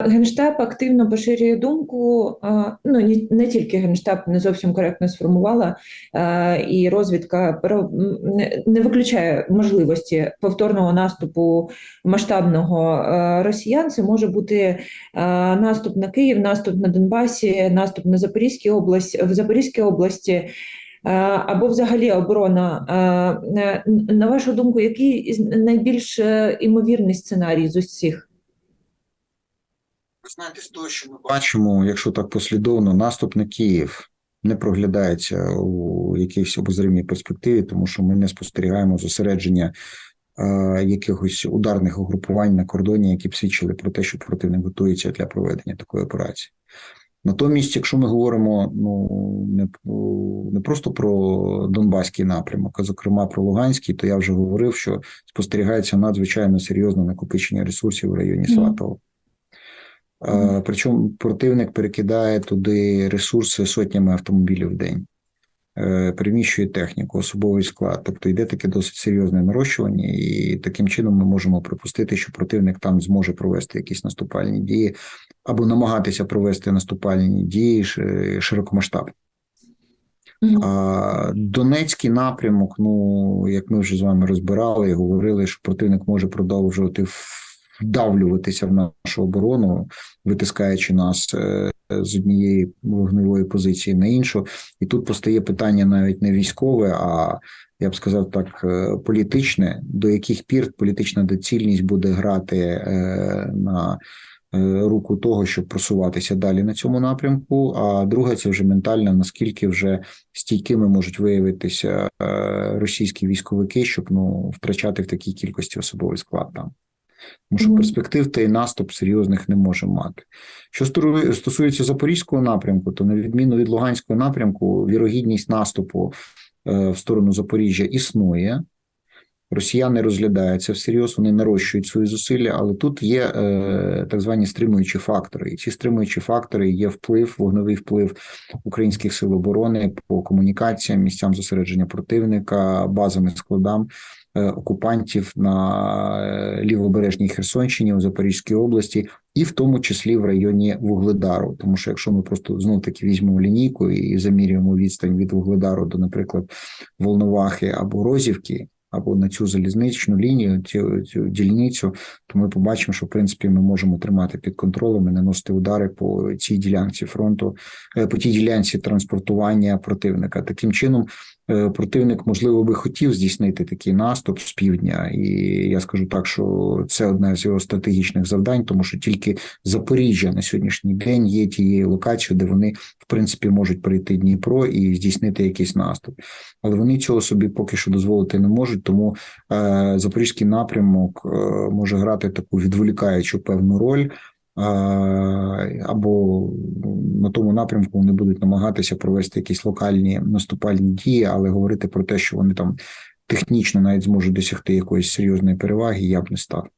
Генштаб активно поширює думку. Ну не тільки генштаб не зовсім коректно сформувала, і розвідка не- виключає можливості повторного наступу масштабного росіян. Це може бути наступ на Київ, наступ на Донбасі, наступ на Запорізькій області в Запорізькій області. Або взагалі оборона. На вашу думку, який найбільш е, імовірний сценарій з усіх? Ви знаєте, з того, що ми бачимо, якщо так послідовно, наступ на Київ не проглядається у якійсь обозримій перспективі, тому що ми не спостерігаємо зосередження е, якихось ударних угрупувань на кордоні, які б свідчили про те, що противник готується для проведення такої операції. Натомість, якщо ми говоримо ну не, не просто про Донбаський напрямок, а зокрема про Луганський, то я вже говорив, що спостерігається надзвичайно серйозне накопичення ресурсів в районі Мгм. Причому противник перекидає туди ресурси сотнями автомобілів в день, е, переміщує техніку, особовий склад. Тобто йде таке досить серйозне нарощування, і таким чином ми можемо припустити, що противник там зможе провести якісь наступальні дії або намагатися провести наступальні дії ши- широкомасштабно. Мгм. А Донецький напрямок, ну як ми вже з вами розбирали і говорили, що противник може продовжувати вдавлюватися в нашу оборону, витискаючи нас е, з однієї вогневої позиції на іншу. І тут постає питання навіть не військове, а я б сказав так, е, політичне, до яких пір політична доцільність буде грати е, на руку того, щоб просуватися далі на цьому напрямку. А друге, це вже ментально, наскільки вже стійкими можуть виявитися російські військовики, щоб ну втрачати в такій кількості особовий склад там. Тому що перспектив та й наступ серйозних не може мати. Що стосується запорізького напрямку, то на відміну від Луганського напрямку, вірогідність наступу е, в сторону Запоріжжя існує. Росіяни розглядаються всерйоз, вони нарощують свої зусилля, але тут є е, так звані стримуючі фактори. І ці стримуючі фактори є вплив, вогневий вплив українських сил оборони по комунікаціям, місцям зосередження противника, базам і складам е, окупантів на е, лівобережній Херсонщині у Запорізькій області, і в тому числі в районі Вугледару. Тому що якщо ми просто знов таки візьмемо лінійку і замірюємо відстань від Вугледару до, наприклад, Волновахи або Розівки. Або на цю залізничну лінію, цю, цю дільницю, то ми побачимо, що в принципі ми можемо тримати під контролем і наносити удари по цій ділянці фронту, е, по тій ділянці транспортування противника. Таким чином, противник, можливо, би хотів здійснити такий наступ з півдня, і я скажу так, що це одне з його стратегічних завдань, тому що тільки Запоріжжя на сьогоднішній день є тією локацією, де вони в принципі можуть перейти Дніпро і здійснити якийсь наступ, але вони цього собі поки що дозволити не можуть. Тому е, запорізький напрямок е, може грати таку відволікаючу певну роль. Або на тому напрямку вони будуть намагатися провести якісь локальні наступальні дії, але говорити про те, що вони там технічно навіть зможуть досягти якоїсь серйозної переваги, я б не став.